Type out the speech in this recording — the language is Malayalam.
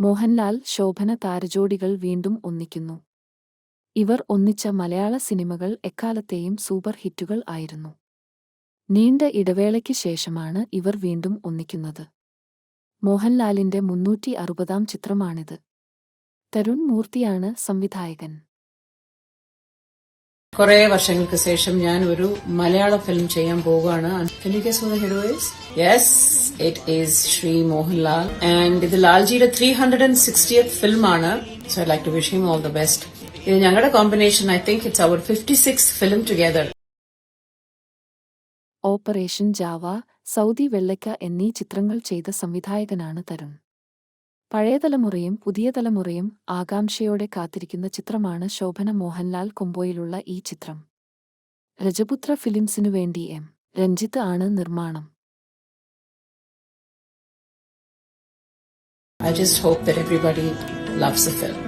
മോഹൻലാൽ ശോഭന താരജോഡികൾ വീണ്ടും ഒന്നിക്കുന്നു. ഇവർ ഒന്നിച്ച മലയാള സിനിമകൾ എക്കാലത്തെയും സൂപ്പർ ഹിറ്റുകൾ ആയിരുന്നു. നീണ്ട ഇടവേളയ്ക്ക് ശേഷമാണ് ഇവർ വീണ്ടും ഒന്നിക്കുന്നത്. മോഹൻലാലിന്റെ മുന്നൂറ്റി അറുപതാം ചിത്രമാണിത്. തരുൺ മൂർത്തിയാണ് സംവിധായകൻ. കുറെ വർഷങ്ങൾക്ക് ശേഷം ഞാൻ ഒരു മലയാള ഫിലിം ചെയ്യാൻ പോവുകയാണ്. Yes it is Shri Mohanlal and ഇത് ലാൽജിയുടെ three hundred and sixtieth film ആണ്. So I like to wish him all the best ഇത് ഞങ്ങളുടെ combination I think it's our fifty six film together operation Java Saudi Vellakka എന്നീ ചിത്രങ്ങൾ ചെയ്ത സംവിധായകനാണ് തരുൺ പഴയ തലമുറയും പുതിയ തലമുറയും ആകാംക്ഷയോടെ കാത്തിരിക്കുന്ന ചിത്രമാണ് ശോഭന മോഹൻലാൽ കൊമ്പോയിലുള്ള ഈ ചിത്രം. രജപുത്ര ഫിലിംസിനു വേണ്ടി എം. രഞ്ജിത്ത് ആണ് നിർമ്മാണം. I just hope that everybody loves the film.